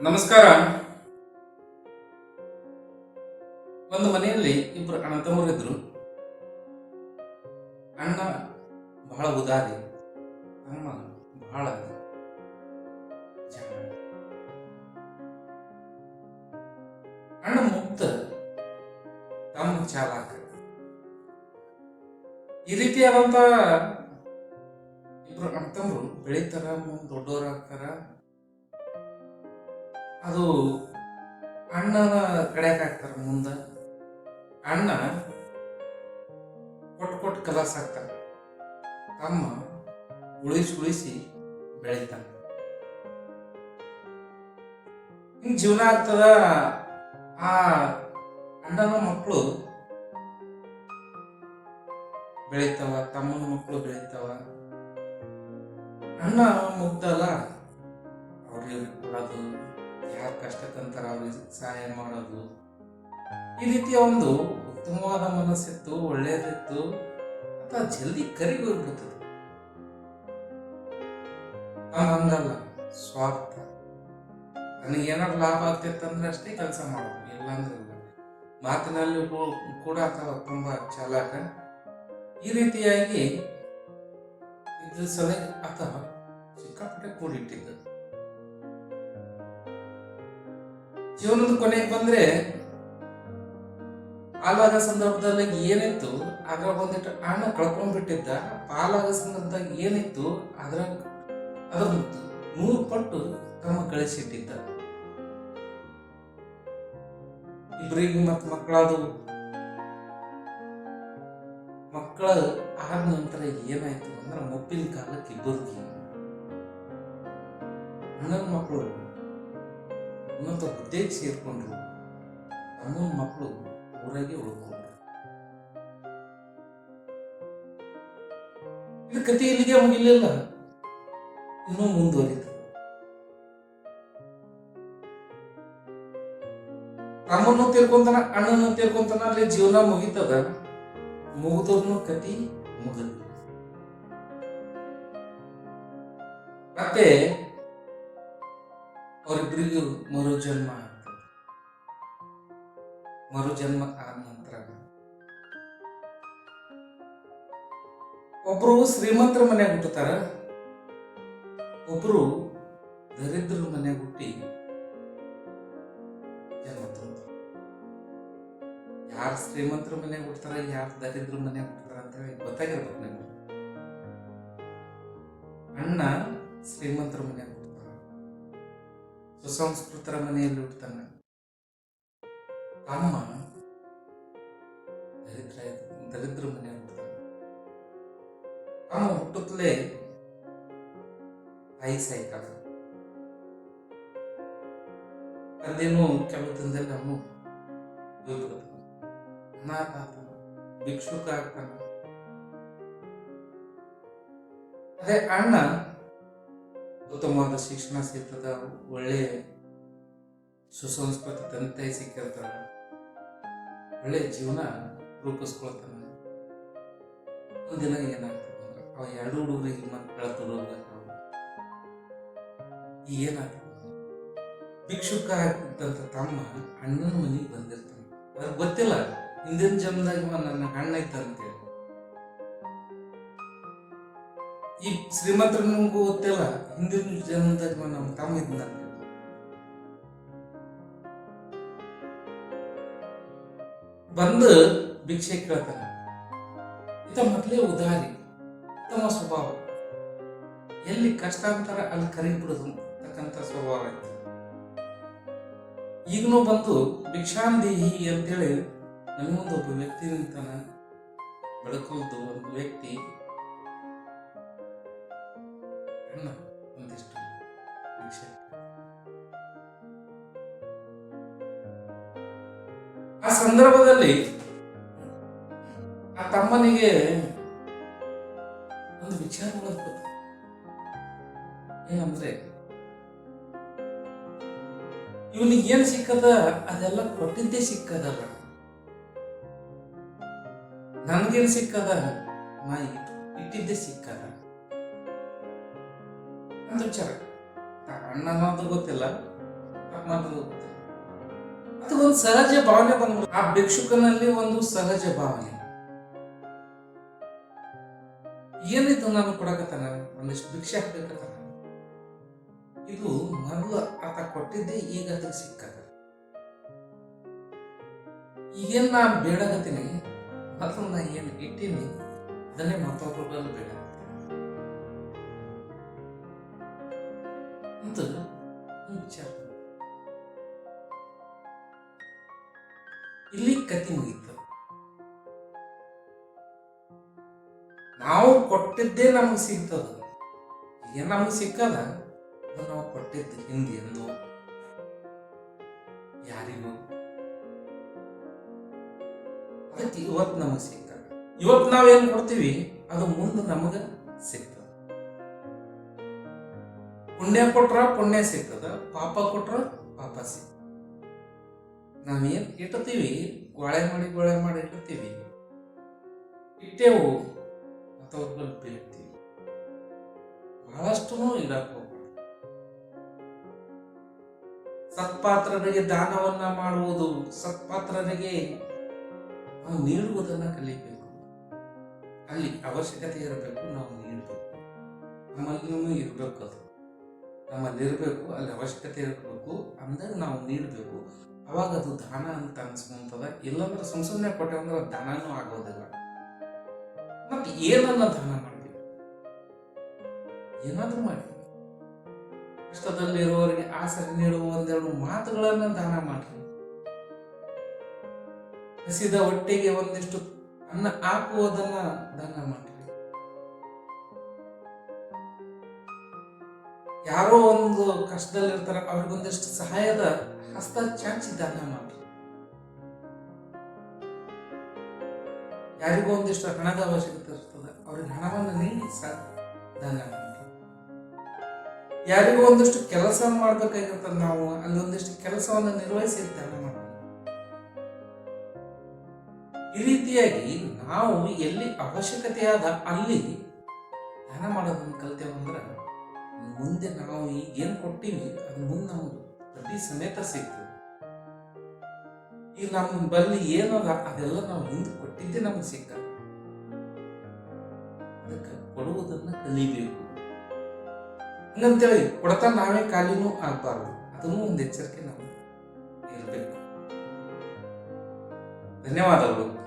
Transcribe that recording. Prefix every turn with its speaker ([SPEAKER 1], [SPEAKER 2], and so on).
[SPEAKER 1] ನಮಸ್ಕಾರ. ಒಂದು ಮನೆಯಲ್ಲಿ ಇಬ್ಬರು ಅಣ್ಣ ತಮ್ಮರಿದ್ರು. ಅಣ್ಣ ಬಹಳ ಉದಾರಿ, ತಮ್ಮ ಬಹಳ. ಅಣ್ಣ ಮುಕ್ತ, ತಮ್ಮ ಚಾಲಕ. ಈ ರೀತಿಯಾದಂತ ಇಬ್ರು ಅಣ್ಣ ತಮ್ಮರು ಬೆಳೀತಾರ ದೊಡ್ಡವರಾಗ್ತಾರ ಅದು ಅಣ್ಣನ ಕಡೆಗೆ ಹಾಕ್ತಾರೆ ಮುಂದ. ಅಣ್ಣ ಕೊಟ್ಟು ಕೊಟ್ಟು ಕಲರ್ಸ್ ಹಾಕ್ತಾರ. ತಮ್ಮ ಉಳಿಸಿ ಉಳಿಸಿ ಬೆಳೀತಾನೆ. ಹಿಂಗೆ ಜೀವನ ಆಗ್ತದ. ಆ ಅಣ್ಣನ ಮಕ್ಕಳು ಬೆಳೀತಾವ, ತಮ್ಮನ ಮಕ್ಕಳು ಬೆಳೀತಾವ. ಅಣ್ಣ ಮುಗ್ದಲ್ಲ ಅವ್ರಿಗೆ ಕೊಡೋದು ಯಾರ ಕಷ್ಟಕ್ಕಂತಾರ ಸಹಾಯ ಮಾಡೋದು. ಈ ರೀತಿಯ ಒಂದು ಉತ್ತಮವಾದ ಮನಸ್ಸಿತ್ತು, ಒಳ್ಳೇದಿತ್ತು, ಅಥವಾ ಜಲ್ದಿ ಕರಿಗೋಗ್ಬಿಡ್ತದೆ ನಾನು ಹಂಗಲ್ಲ ಸ್ವಾರ್ಥ. ನನಗೇನಾದ್ರು ಲಾಭ ಆಗ್ತಿತ್ತಂದ್ರೆ ಅಷ್ಟೇ ಕೆಲಸ ಮಾಡೋದು, ಇಲ್ಲಾಂದ್ರೆ ಇಲ್ಲ. ಮಾತಿನಲ್ಲಿ ಕೂಡ ಅಥವಾ ತುಂಬಾ ಚಾಲಕ. ಈ ರೀತಿಯಾಗಿ ಇದ್ರ ಸಲ ಅಥವಾ ಸಿಕ್ಕಾಪಟ್ಟೆ ಕೂಡಿಟ್ಟಿದ್ದ. ಜೀವನದ ಕೊನೆಗೆ ಬಂದ್ರೆ ಪಾಲಾಗ ಸಂದರ್ಭದಲ್ಲಿ ಏನಿತ್ತು ಅದ್ರ ಬಂದಿಟ್ಟು ಹಣ ಕಳ್ಕೊಂಡ್ಬಿಟ್ಟಿದ್ದ, ಪಾಲಾಗ ಸಂದರ್ಭದಾಗ ಏನಿತ್ತು ಅದ್ರಾಗ ಅದ್ರ ನೂರು ಪಟ್ಟು ತಮ್ಮ ಕಳಿಸಿಟ್ಟಿದ್ದ. ಇಬ್ಬರಿಗೆ ಮತ್ ಮಕ್ಕಳಾದವು. ಮಕ್ಕಳ ಆದ ನಂತರ ಏನಾಯ್ತು ಅಂದ್ರೆ ಮುಪ್ಪಿನ ಕಾಲಕ್ಕೆ ಇಬ್ಬರಿಗೆ ಅಣ್ಣನ ಮಕ್ಕಳು. ಇನ್ನೊಂದು ಹುದ್ದೆಗೆ ಸೇರಿಕೊಂಡ್ರು ಅಮ್ಮನ ಮಕ್ಕಳು ಊರಾಗೆ ಉಳ್ಕೊಂಡ್ರು. ಇದು ಕತೆ ಇಲ್ಲಿಗೆ ಮುಗಿಲಿಲ್ಲ ಇನ್ನೂ ಮುಂದುವರಿತು. ರಾಮನ್ನು ತೀರ್ಕೊಂತಾನ, ಅಣ್ಣನ ತೀರ್ಕೊಂತಾನ, ಅಲ್ಲಿ ಜೀವನ ಮುಗಿತದ, ಮುಗಿದವ್ರನ್ನು ಕತಿ ಮುಗಿದ ಮತ್ತೆ ಅವರಿಬ್ಬರಿಗೂ ಮರುಜನ್ಮ ಜನ್ಮ ಆಗ್ತದೆ ಆದ ನಂತರ ಒಬ್ರು ಶ್ರೀಮಂತರ ಮನೆಯಾಗ ಹುಟ್ಟುತ್ತಾರ, ಒಬ್ರು ದರಿದ್ರ ಮನೆಯಾಗ ಹುಟ್ಟಿ ಜನ್ಮ ತಗೊಂತಾರ ಯಾರು ಶ್ರೀಮಂತರ ಮನೆಯಾಗ ಹುಡ್ತಾರ ಯಾರು ದರಿದ್ರ ಮನೆಯಾಗ ಹುಡ್ತಾರ ಅಂತ ಹೇಳಿ ಗೊತ್ತಾಗಿರ್ಬೇಕು ನಿಮ್ಗೆ. ಅಣ್ಣ ಶ್ರೀಮಂತರ ಮನೆಯಾಗ ಸುಸಂಸ್ಕೃತರ ಮನೆಯಲ್ಲಿ ಹುಡ್ತಾನ ತಮ್ಮ ದರಿದ್ರ ದರಿದ್ರ ಮನೆಯಲ್ಲಿ ಹುಡ್ತಾನ ತಮ್ಮ ಹುಟ್ಟುತ್ತಲೇ ತಾಯಿ ಸಾಯ್ತಾಳ. ತಂದೆನೂ ಕೆಲವು ದಿನದಲ್ಲಿ ಅನಾಥ ಆಗ್ತಾನ ಭಿಕ್ಷುಕ ಆಗ್ತಾನೆ. ಅದೇ ಅಣ್ಣ ಉತ್ತಮವಾದ ಶಿಕ್ಷಣ ಸಿಗ್ತದ ಒಳ್ಳೆ ಸುಸಂಸ್ಕೃತ ತಂದೆ ಸಿಕ್ಕಿರ್ತಾರ ಒಳ್ಳೆ ಜೀವನ ರೂಪಿಸ್ಕೊಳ್ತಾನ. ಒಂದಿನ ಏನಾಗ್ತದೆ ಅಂದ್ರೆ, ಅವ ಎರಡು ಹುಡುಗರಿಗೆ ಮತ್ತೆ ಈ ಏನಾಗ್ತದೆ ಭಿಕ್ಷುಕ ಆಗಿದ್ದಂಥ ತಮ್ಮ ಅಣ್ಣನ ಮನೆಗೆ ಬಂದಿರ್ತಾನೆ. ಅವ್ರಿಗೆ ಗೊತ್ತಿಲ್ಲ, ಹಿಂದಿನ ಜನ್ಮದಾಗ ನನ್ನ ಅಣ್ಣ ಇದ್ದಂತೇಳಿ. ಈ ಶ್ರೀಮಂತನಿಗೂ ಗೊತ್ತಿಲ್ಲ ಹಿಂದಿನ ಇವ ನಮ್ಮ ತಮ್ಮ ಇದ್ದ ಬಂದು ಭಿಕ್ಷೆ ಕೇಳ್ತಾನೆ. ಇತ ಮೊದಲೇ ಉದಾರಿ, ಉತ್ತಮ ಸ್ವಭಾವ. ಎಲ್ಲಿ ಕಷ್ಟ ಅಂತಾರ ಅಲ್ಲಿ ಕರಿ ಬಿಡುದು ಅಂತಕ್ಕಂಥ ಸ್ವಭಾವ ಐತೆ ಈಗನೂ ಬಂದು ಭಿಕ್ಷಾಂದೇಹಿ ಅಂತೇಳಿ ನನಗೊಂದು ಒಬ್ಬ ವ್ಯಕ್ತಿ ನಿಂತಾನ, ಬೆಳಕೊಂದು ಒಂದು ವ್ಯಕ್ತಿ ಒಂದಿಷ್ಟು ಆ ಸಂದರ್ಭದಲ್ಲಿ ಆ ತಮ್ಮನಿಗೆ ಒಂದು ವಿಚಾರ ಬಂತು ಏನಂದ್ರೆ ಇವನಿಗೆ ಏನ್ ಸಿಕ್ಕದ ಅದೆಲ್ಲ ಕೊಟ್ಟಿದ್ದೇ ಸಿಕ್ಕದಲ್ಲ. ನನ್ಗೇನ್ ಸಿಕ್ಕದ? ನಾ ಇಟ್ಟಿದ್ದೇ ಸಿಕ್ಕದ. ಅಂತ ವಿಚಾರ. ಅಣ್ಣ ಅನ್ನೋದು ಗೊತ್ತಿಲ್ಲ. ಮೊದಲು ಗೊತ್ತಿಲ್ಲ? ಅದು ಒಂದು ಸಹಜ ಭಾವನೆ ಬಂದ್ಬಿಟ್ಟು ಆ ಭಿಕ್ಷುಕನಲ್ಲಿ ಒಂದು ಸಹಜ ಭಾವನೆ. ಏನಿತ್ತು ನಾನು ಕೊಡಕತ್ತಾನ? ಒಂದಿಷ್ಟು ಭಿಕ್ಷೆ ಹಾಕಬೇಕತ್ತಾನ? ಇದು ಮೊದಲು ಆತ ಕೊಟ್ಟಿದ್ದೆ ಈಗ ಅದಕ್ಕೆ ಸಿಕ್ಕದ ಈಗೇನ್ ನಾ ಬೇಡಗತ್ತೀನಿ ಮತ್ತೊಂದು ನಾ ಏನು ಇಟ್ಟೀನಿ? ಅದನ್ನೇ ಮತ್ತೊಬ್ಬರು ಬೇಡ. ಅಂತ ವಿಚಾರ ಇಲ್ಲಿ ಕತಿ ಮುಗೀತು. ನಾವು ಕೊಟ್ಟಿದ್ದೇ ನಮಗೆ ಸಿಗ್ತದ. ಈಗ ನಮಗೆ ಸಿಕ್ಕದ ನಾವು ಕೊಟ್ಟಿದ್ದು ಹಿಂದೆ ಎಂದು ಯಾರಿಗೂ. ಅದಕ್ಕೆ ಇವತ್ತು ನಮಗೆ ಸಿಗ್ತದೆ ಇವತ್ತು ನಾವೇನ್ ಕೊಡ್ತೀವಿ? ಅದು ಮುಂದೆ ನಮಗ ಸಿಗ್ತದ. ಪುಣ್ಯ ಕೊಟ್ರ ಪುಣ್ಯ ಸಿಗ್ತದ, ಪಾಪ ಕೊಟ್ರ ಪಾಪ ಸಿಗ್ತದ. ನಾವೇನ್ ಇಟ್ಟತೀವಿ ಗೋಳೆ ಮಾಡಿ ಗೋಳೆ ಮಾಡಿ ಇಟ್ಟತೀವಿ ಇಟ್ಟೇವು ಅಥವಾ ಬಳಿ ಬೀಳ್ತೀವಿ. ಬಹಳಷ್ಟು ಇಡಕ್ ಸತ್ಪಾತ್ರರಿಗೆ ದಾನವನ್ನ ಮಾಡುವುದು ಸತ್ಪಾತ್ರರಿಗೆ ನಾವು ನೀಡುವುದನ್ನ ಕಲಿಬೇಕು. ಅಲ್ಲಿ ಅವಶ್ಯಕತೆ ಇರಬೇಕು, ನಾವು ನೀಡಬೇಕು. ನಮ್ಮಲ್ಲಿ ಇರಬೇಕು ಅದು. ನಮ್ಮಲ್ಲಿ ಇರಬೇಕು ಅಲ್ಲಿ ಅವಶ್ಯಕತೆ ಇರಬೇಕು, ಅಂದಾಗ ನಾವು ನೀಡಬೇಕು. ಅವಾಗ ಅದು ದಾನ ಅಂತ ಅನ್ಸ್ಕೊಂತದ? ಇಲ್ಲಾಂದ್ರೆ ಸುಮ್ ಸುಮ್ಮನೆ ಕೊಟ್ಟೆ ಅಂದ್ರೆ ದಾನನೂ ಆಗೋದಿಲ್ಲ. ಮತ್ತೆ ಏನನ್ನ ದಾನ ಮಾಡ್ತೀವಿ? ಏನಾದ್ರೂ ಮಾಡಿ ಕಷ್ಟದಲ್ಲಿರುವವರಿಗೆ ಆಸರೆ ನೀಡುವ ಒಂದೆರಡು ಮಾತುಗಳನ್ನ ದಾನ ಮಾಡ್ರಿ ಹಸಿದ ಹೊಟ್ಟೆಗೆ ಒಂದಿಷ್ಟು ಅನ್ನ ಹಾಕುವುದನ್ನ ದಾನ ಮಾಡ್ರಿ ಯಾರೋ ಒಂದು ಕಷ್ಟದಲ್ಲಿರ್ತಾರ, ಅವ್ರಿಗೊಂದಿಷ್ಟು ಸಹಾಯದ ಹಸ್ತ ಚಾಚಿದ್ದಾನೆ ದಾನ ಯಾರಿಗೂ ಒಂದಿಷ್ಟು ಹಣದ ಅವಶ್ಯಕತೆ ಇರ್ತದೆ, ಅವ್ರಿಗೆ ಹಣವನ್ನು ನೀಡಿ ದಾನ ಯಾರಿಗೂ ಒಂದಿಷ್ಟು ಕೆಲಸ ಮಾಡ್ಬೇಕಾಗಿರ್ತದೆ, ನಾವು ಅಲ್ಲಿ ಒಂದಿಷ್ಟು ಕೆಲಸವನ್ನು ನಿರ್ವಹಿಸಿ ದಾನ ಈ ರೀತಿಯಾಗಿ ನಾವು ಎಲ್ಲಿ ಅವಶ್ಯಕತೆಯಾದ ಅಲ್ಲಿ ದಾನ ಮಾಡೋದನ್ನ ಕಲ್ತೇವಂದ್ರೆ ಮುಂದೆ ನಾವು ಈಗೇನು ಕೊಟ್ಟೀವಿ ಅದು ಮುಂದೆ ನಾವು ಬಡ್ಡಿ ಸಮೇತ ಸಿಗ್ತದೆ ಈಗ ನಮ್ಮ ಬಲ್ಲಿ ಏನದ, ಅದೆಲ್ಲ ನಾವು ಹಿಂದೆ ಕೊಟ್ಟಿದ್ದೆ ನಮಗೆ ಸಿಕ್ಕ ಅದಕ್ಕೆ ಕೊಡುವುದನ್ನ ಕಲಿಬೇಕು. ಹಂಗಂತೇಳಿ ಕೊಡ್ತಾ ನಾವೇ ಖಾಲಿನೂ ಆಗ್ಬಾರ್ದು. ಅದನ್ನು ಒಂದು ಎಚ್ಚರಿಕೆ ನಾವು ಇರಬೇಕು. ಧನ್ಯವಾದಗಳು.